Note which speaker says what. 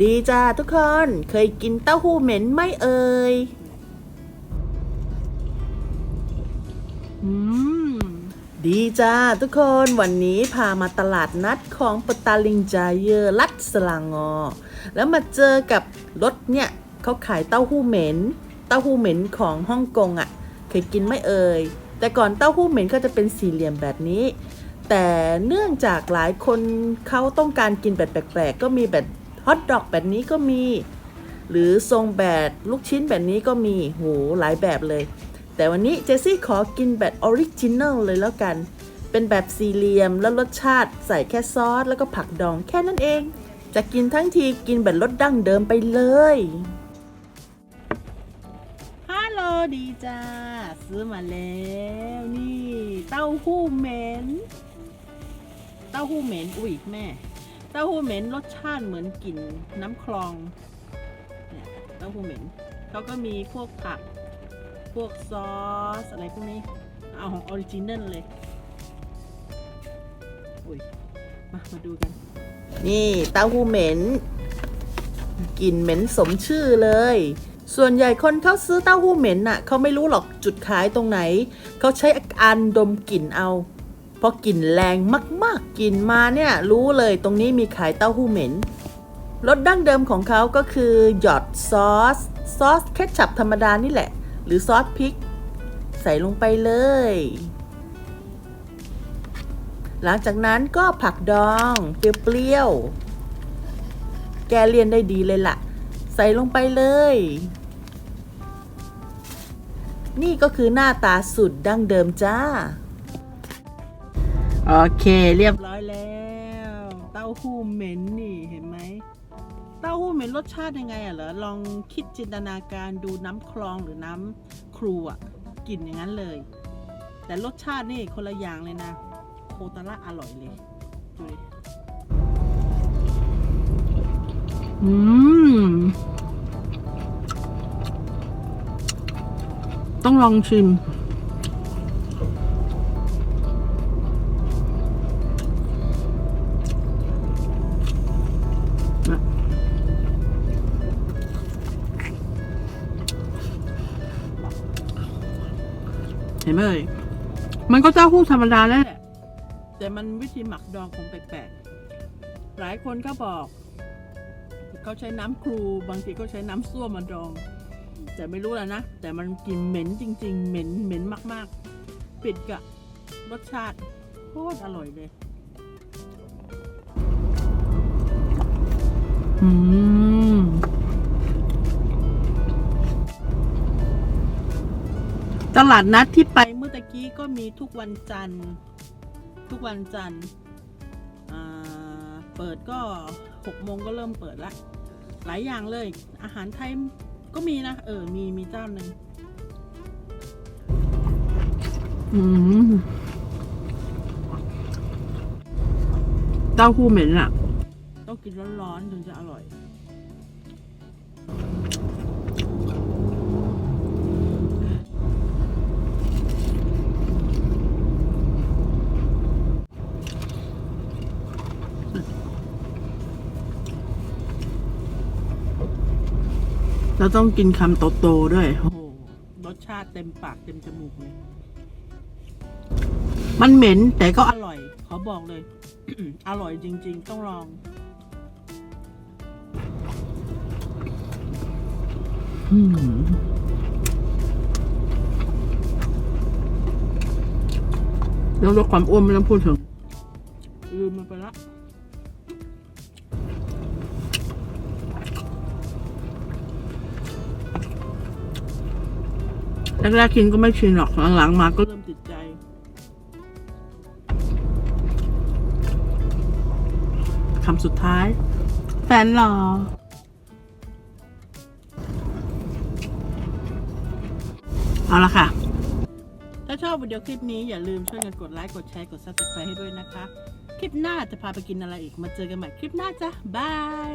Speaker 1: ดีจ้าทุกคนเคยกินเต้าหู้เหม็นไหม่เอ่ย
Speaker 2: อืม
Speaker 1: ดีจ้าทุกคนวันนี้พามาตลาดนัดของปตาลิงจายเยอร์ลัดสลางอ แล้วมาเจอกับรถเนี่ยเขาขายเต้าหู้เหม็น เต้าหู้เหม็นของฮ่องกงอะ่ะ เคยกินไหม่เอ่ย แต่ก่อนเต้าหู้เหม็นก็จะเป็นสี่เหลี่ยมแบบนี้ แต่เนื่องจากหลายคนเขาต้องการกินแบบแปลกๆก็มีแบบ ฮอทดอกแบบนี้ก็มี หรือทรงแบบลูกชิ้นแบบนี้ก็มีโหหลายแบบเลย แต่วันนี้เจสซี่ขอกินแบบออริจินัลเลยแล้วกัน เป็นแบบสี่เหลี่ยมแล้วรสชาติใส่แค่ซอส แล้วก็ผักดองแค่นั้นเอง จะกินทั้งทีกินแบบรสดั้งเดิมไปเลยฮัลโหลดีจ้าซื้อมาแล้วนี่ เต้าหู้เหม็น เต้าหู้เหม็นอุ้ยแม่ เต้าหู้เหม็นรสชาติเหมือนกลิ่นน้ำคลองเนี่ยเต้าหู้เหม็นเขาก็มีพวกผัก พวกซอสอะไรพวกนี้ เอาของออริจินัลเลยอุ้ยมามาดูกัน นี่เต้าหู้เหม็นกลิ่นเหม็นสมชื่อเลย ส่วนใหญ่คนเขาซื้อเต้าหู้เหม็นน่ะเขาไม่รู้หรอกจุดขายตรงไหน เขาใช้อาการดมกลิ่นเอา เพราะกลิ่นแรงมากๆกลิ่นมาเนี่ยรู้เลยตรงนี้มีขายเต้าหู้เหม็นรสดั้งเดิมของเขาก็คือหยอดซอส ซอสเคทชัพธรรมดานี่แหละ หรือซอสพริก ใส่ลงไปเลย หลังจากนั้นก็ผักดองเปรี้ยวๆแกเลียนได้ดีเลยล่ะ ใส่ลงไปเลย นี่ก็คือหน้าตาสุดดั้งเดิมจ้า โอเคเรียบร้อยแล้ว เต้าหู้เหม็นนี่เห็นไหมเต้าหู้เหม็นรสชาติยังไงอะเหรอลองคิดจินตนาการดูน้ำคลองหรือน้ำครูอะกลิ่นอย่างนั้นเลย แต่รสชาตินี่คนละอย่างเลยนะ โคตาระอร่อยเลยดูดิ
Speaker 2: อืม ต้องลองชิม เห็นไหมเอ่ยมันก็เต้าหู้ธรรมดาแล้วแหละ
Speaker 1: แต่มันวิธีหมักดองคงแปลกๆหลายคนก็บอกเขาใช้น้ำครูบางทีก็ใช้น้ำส้วมมาดอง แต่ไม่รู้แล้วนะ แต่มันกลิ่นเหม็นจริง ๆ เหม็นเหม็นมาก ๆ ปิดกับรสชาติโคตรอร่อยเลย
Speaker 2: อืม
Speaker 1: ลาดนัดที่ไปเมื่อตะกี้ก็มีทุกวันจันทร์ ทุกวันจันทร์อ่าเปิดก็หกโมงก็เริ่มเปิดละหลายอย่างเลย อาหารไทยก็มีนะ เออ มีมีเจ้าหนึ่ง
Speaker 2: อืมเต้าหู้เหม็นอะ
Speaker 1: ต้องกินร้อนๆถึงจะอร่อย
Speaker 2: เราต้องกินคำโตๆด้วย
Speaker 1: โอ้โหรสชาติเต็มปากเต็มจมูกเลย
Speaker 2: มันเหม็นแต่
Speaker 1: ก็
Speaker 2: อ
Speaker 1: อร่อยเขาบอกเลย อร่อยจริง ๆ ต้องลอง
Speaker 2: อืมแล้วลดความอ้วนไม่ต้องพูดถึง
Speaker 1: ลืมมันไปละ
Speaker 2: แรกๆกินก็ไม่ชินหรอกหลังๆมาก็
Speaker 1: เริ่มติดใจ
Speaker 2: คำสุดท้าย แฟนหรอเอาละค่ะ
Speaker 1: ถ้าชอบวิดีโอคลิปนี้อย่าลืมช่วยกันกดไลค์ กดแชร์ กด subscribe ให้ด้วยนะคะ คลิปหน้าจะพาไปกินอะไรอีกมาเจอกันใหม่คลิปหน้าจ้ะบาย